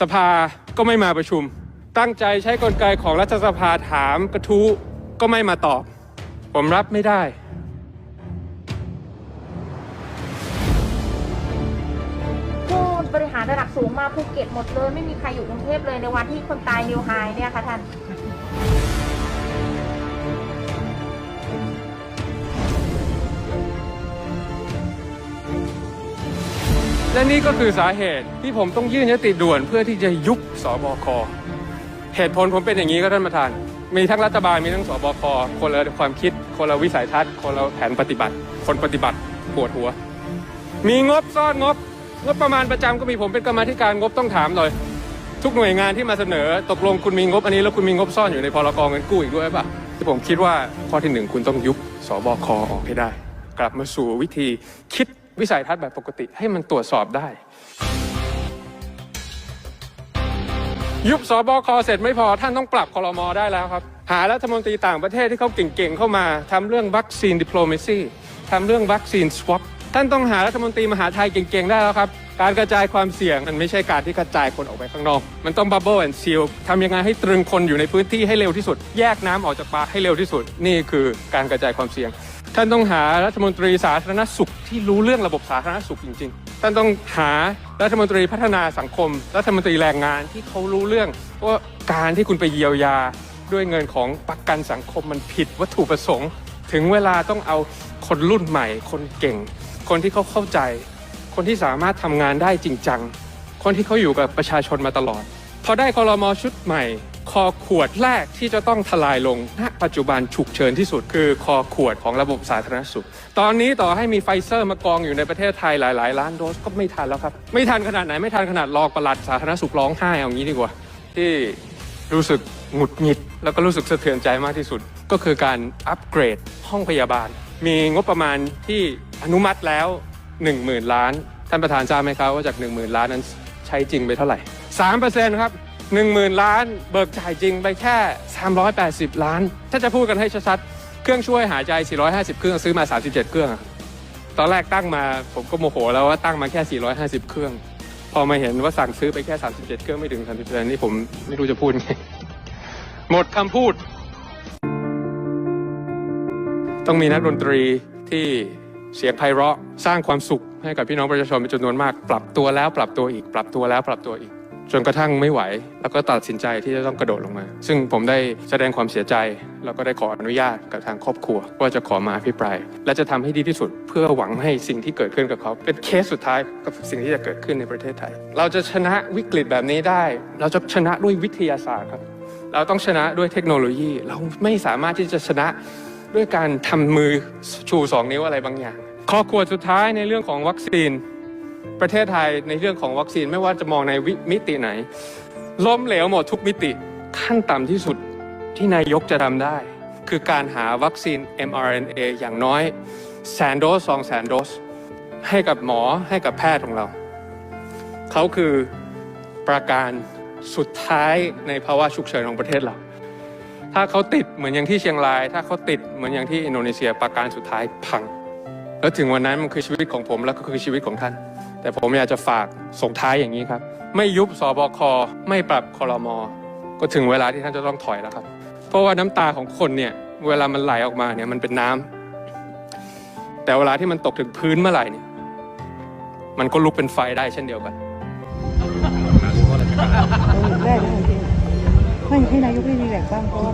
สภาก็ไม่มาประชุม ตั้งใจใช้กลไกของรัฐสภาถามกระทู้ก็ไม่มาตอบ ผมรับไม่ได้ ผู้บริหารระดับสูงมาภูเก็ตหมดเลย ไม่มีใครอยู่กรุงเทพเลยในวันที่คนตายนิวไฮเนี่ยค่ะท่าน และนี่ก็คือสาเหตุที่ผมต้องยื่นยติด่วนเพื่อที่จะยุบสบค เหตุผลผมเป็นอย่างนี้ก็ท่านประธาน มีทั้งรัฐบาลมีทั้งสบค คนละความคิด คนละวิสัยทัศน์ คนละแผนปฏิบัติ คนปฏิบัติปวดหัว มีงบซ่อนงบ งบประมาณประจำก็มีผมเป็นกรรมธิการงบต้องถามเลย ทุกหน่วยงานที่มาเสนอตกลงคุณมีงบอันนี้แล้วคุณมีงบซ่อนอยู่ในพรกเงินกู้อีกด้วยป่ะที่ผมคิดว่าข้อที่หนึ่งคุณต้องยุบสบคออกให้ได้ กลับมาสู่วิธีคิด วิสัยทัศน์แบบปกติให้มันตรวจสอบได้ ยุบสบคเสร็จไม่พอท่านต้องปรับคอรมอได้แล้วครับ หารัฐมนตรีต่างประเทศที่เขาเก่งๆเข้ามาทำเรื่องวัคซีนดิปโลมซีทำเรื่องวัคซีนสวอปท่านต้องหารัฐมนตรีมหาไทยเก่งๆได้แล้วครับ การกระจายความเสี่ยงมันไม่ใช่การที่กระจายคนออกไปข้างนอก มันต้องบับเบิลแอนด์ซีลทำยังไงให้ตรึงคนอยู่ในพื้นที่ให้เร็วที่สุด แยกน้ำออกจากปากให้เร็วที่สุด นี่คือการกระจายความเสี่ยง ท่านต้องหารัฐมนตรีสาธารณสุขที่รู้เรื่องระบบสาธารณสุขจริง ๆ ท่านต้องหารัฐมนตรีพัฒนาสังคม รัฐมนตรีแรงงานที่เขารู้เรื่องว่าการที่คุณไปเยียวยาด้วยเงินของประกันสังคมมันผิดวัตถุประสงค์ ถึงเวลาต้องเอาคนรุ่นใหม่ คนเก่ง คนที่เขาเข้าใจ คนที่สามารถทำงานได้จริงจังคนที่เขาอยู่กับประชาชนมาตลอด พอได้คอรมอชุดใหม่ คอขวดแรกที่จะต้องทลายลงณปัจจุบันฉุกเฉินที่สุดคือคอขวดของระบบสาธารณสุข ตอนนี้ต่อให้มีไฟเซอร์มากองอยู่ในประเทศไทยหลาย ๆ ล้านโดสก็ไม่ทันแล้วครับ ไม่ทันขนาดไหนไม่ทันขนาดรองปลัดสาธารณสุขร้องไห้เอางี้ดีกว่า ที่รู้สึกหงุดหงิด แล้วก็รู้สึกสะเทือนใจมากที่สุด ก็คือการอัปเกรดห้องพยาบาล มีงบประมาณที่อนุมัติแล้ว 10,000 ล้าน ท่านประธานทราบไหมครับว่าจาก 10,000 ล้านนั้นใช้จริงไปเท่าไหร่3%ครับ 10,000 ล้าน เบิกจ่ายจริงไปแค่ 380 ล้าน ถ้าจะพูดกันให้ชัดๆ เครื่องช่วยหายใจ 450 เครื่องซื้อมา 37 เครื่อง ตอนแรกตั้งมาผมก็โมโหแล้วว่าตั้งมาแค่ 450 เครื่อง พอมาเห็นว่าสั่งซื้อไปแค่ 37 เครื่องไม่ถึง37นี่ผมไม่รู้จะพูดไง หมดคำพูด ต้องมีนักดนตรีที่เสียงไพเราะสร้างความสุขให้กับพี่น้องประชาชนเป็นจำนวนมาก ปรับตัวแล้วปรับตัวอีก ปรับตัวแล้วปรับตัวอีก จนกระทั่งไม่ไหว แล้วก็ตัดสินใจที่จะต้องกระโดดลงมา ซึ่งผมได้แสดงความเสียใจ แล้วก็ได้ขออนุญาตกับทางครอบครัว ว่าจะขอมาอภิปราย และจะทำให้ดีที่สุด เพื่อหวังให้สิ่งที่เกิดขึ้นกับเขา เป็นเคสสุดท้ายกับสิ่งที่จะเกิดขึ้นในประเทศไทย เราจะชนะวิกฤตแบบนี้ได้ เราจะชนะด้วยวิทยาศาสตร์ครับ เราต้องชนะด้วยเทคโนโลยี เราไม่สามารถที่จะชนะด้วยการทำมือชูสองนิ้วอะไรบางอย่าง ข้อควรสุดท้ายในเรื่องของวัคซีน ประเทศไทยในเรื่องของวัคซีนไม่ว่าจะมองในมิติไหน ล้มเหลวหมดทุกมิติขั้นต่ำที่สุดที่นายกจะทำได้ คือการหาวัคซีน mRNA อย่างน้อยแสนโดสสองแสนโดส ให้กับหมอให้กับแพทย์ของเรา เขาคือประการสุดท้ายในภาวะฉุกเฉินของประเทศเรา ถ้าเขาติดเหมือนอย่างที่เชียงราย ถ้าเขาติดเหมือนอย่างที่อินโดนีเซียประการสุดท้ายพัง แล้วถึงวันนั้นมันคือชีวิตของผมแล้วก็คือชีวิตของท่าน แต่ผมอยากจะฝากส่งท้ายอย่างนี้ครับ ไม่ยุบสบคไม่ปรับคอรมอก็ถึงเวลาที่ท่านจะต้องถอยแล้วครับ เพราะว่าน้ำตาของคนเนี่ยเวลามันไหลออกมาเนี่ยมันเป็นน้ำแต่เวลาที่มันตกถึงพื้นเมื่อไหร่เนี่ยมันก็ลุกเป็นไฟได้เช่นเดียวกันได้ได้จริงไม่ให้นายกได้รีแลกบ้างเพราะว่า